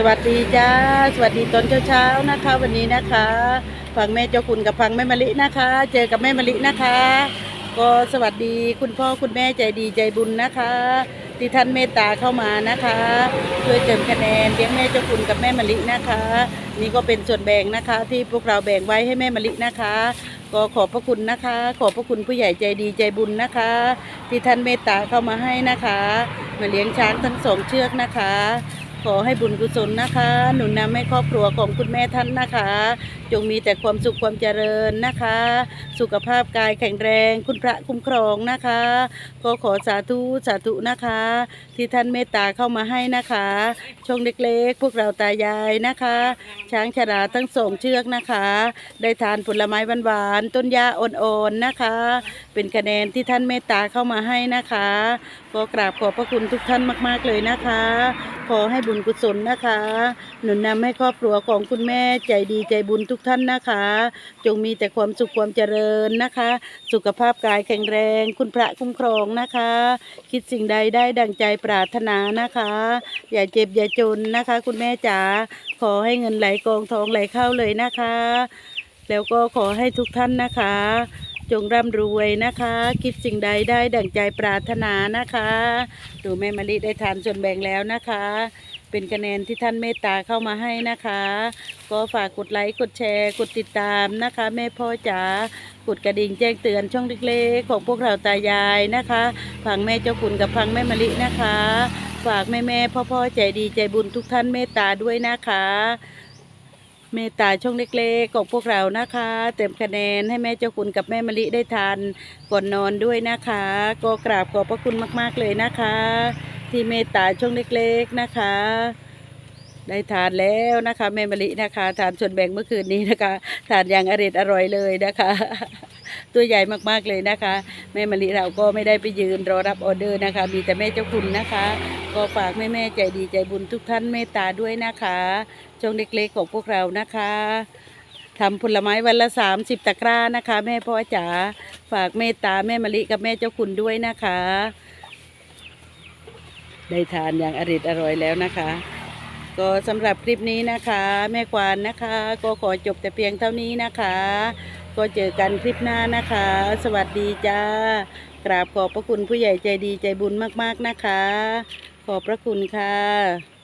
สวัสดีจ้า สวัสดีตอนเช้าๆนะคะ วันนี้นะคะฟังแม่เจ้าคุณกับฟังแม่มะลินะคะ เจอกับแม่มะลินะคะ ก็สวัสดีคุณพ่อคุณแม่ใจดีใจบุญนะคะที่ท่านเมตตาเข้ามานะคะช่วยเติมคะแนนเลี้ยงแม่เจ้าคุณกับแม่มะลินะคะ นี่ก็เป็นส่วนแบ่งนะคะ ที่พวกเราแบ่งไว้ให้แม่มะลินะคะ ก็ขอบพระคุณนะคะ ขอบพระคุณผู้ใหญ่ใจดีใจบุญนะคะ ที่ท่านเมตตาเข้ามาให้นะคะ มาเลี้ยงช้างทั้งสองเชือกนะคะ ขอให้บุญกุศลนะคะ หนุนนำให้ครอบครัวของคุณแม่ท่านนะคะ จงมีแต่ความสุขความเจริญนะคะ สุขภาพกายแข็งแรง คุณพระคุ้มครองนะคะก็ขอสาธุสาธุนะคะ ที่ท่านเมตตาเข้ามาให้นะคะช่องเล็กๆ พวกเราตายายนะคะ ช้างชราทั้งสองเชือกนะคะ ได้ทานผลไม้หวานๆต้นหญ้าอ่อนๆนะคะ เป็นคะแนนที่ท่านเมตตาเข้ามาให้นะคะก็กราบขอบพระคุณทุกท่านมาก ๆเลยนะคะ ขอให้บุญกุศลนะคะ หนุนนำให้ครอบครัวของคุณแม่ใจดีใจบุญทุกท่านนะคะ จงมีแต่ความสุขความเจริญนะคะ สุขภาพกายแข็งแรง คุณพระคุ้มครองนะคะ คิดสิ่งใดได้ดังใจปรารถนานะคะ อย่าเจ็บอย่าจนนะคะ คุณแม่จ๋าขอให้เงินไหลกองทองไหลเข้าเลยนะคะ แล้วก็ขอให้ทุกท่านนะคะจงร่ำรวยนะคะ คิดสิ่งใดได้ดั่งใจปรารถนานะคะ ดูแม่มะลิได้ทานส่วนแบ่งแล้วนะคะ เป็นคะแนนที่ท่านเมตตาเข้ามาให้นะคะ ก็ฝากกดไลค์กดแชร์ กดติดตามนะคะ แม่พ่อจ๋ากดกระดิ่งแจ้งเตือนช่องเล็กๆของพวกเราตายายนะคะฟังแม่เจ้าคุณกับฟังแม่มะลินะคะ ฝากแม่แม่พ่อพ่อใจดีใจบุญทุกท่านเมตตาด้วยนะคะ เมตตาช่องเล็กๆของพวกเรานะคะ เต็มคะแนนให้แม่เจ้าคุณกับแม่มะลิได้ทานก่อนนอนด้วยนะคะ ก็กราบขอบพระคุณมากๆเลยนะคะ ที่เมตตาช่องเล็กๆนะคะ ได้ทานแล้วนะคะแม่มะลินะคะ ทานส่วนแบ่งเมื่อคืนนี้นะคะ ทานอย่างอร่อยอร่อยเลยนะคะ ตัวใหญ่มากๆเลยนะคะ แม่มะลิเราก็ไม่ได้ไปยืนรอรับออเดอร์นะคะ มีแต่แม่เจ้าคุณนะคะ ก็ฝากแม่ๆใจดีใจบุญทุกท่านเมตตาด้วยนะคะช่องเล็กๆของพวกเรานะคะทำผลไม้วันละสามสิบตะกร้านะคะ แม่พ่อจ๋าฝากเมตตาแม่มะลิกับแม่เจ้าคุณด้วยนะคะ ได้ทานอย่างอริดอร่อยแล้วนะคะ ก็สำหรับคลิปนี้นะคะ แม่ควานนะคะ ก็ขอจบแต่เพียงเท่านี้นะคะ ก็เจอกันคลิปหน้านะคะ สวัสดีจ้ากราบขอบพระคุณผู้ใหญ่ใจดีใจบุญมากๆนะคะ ขอบพระคุณค่ะ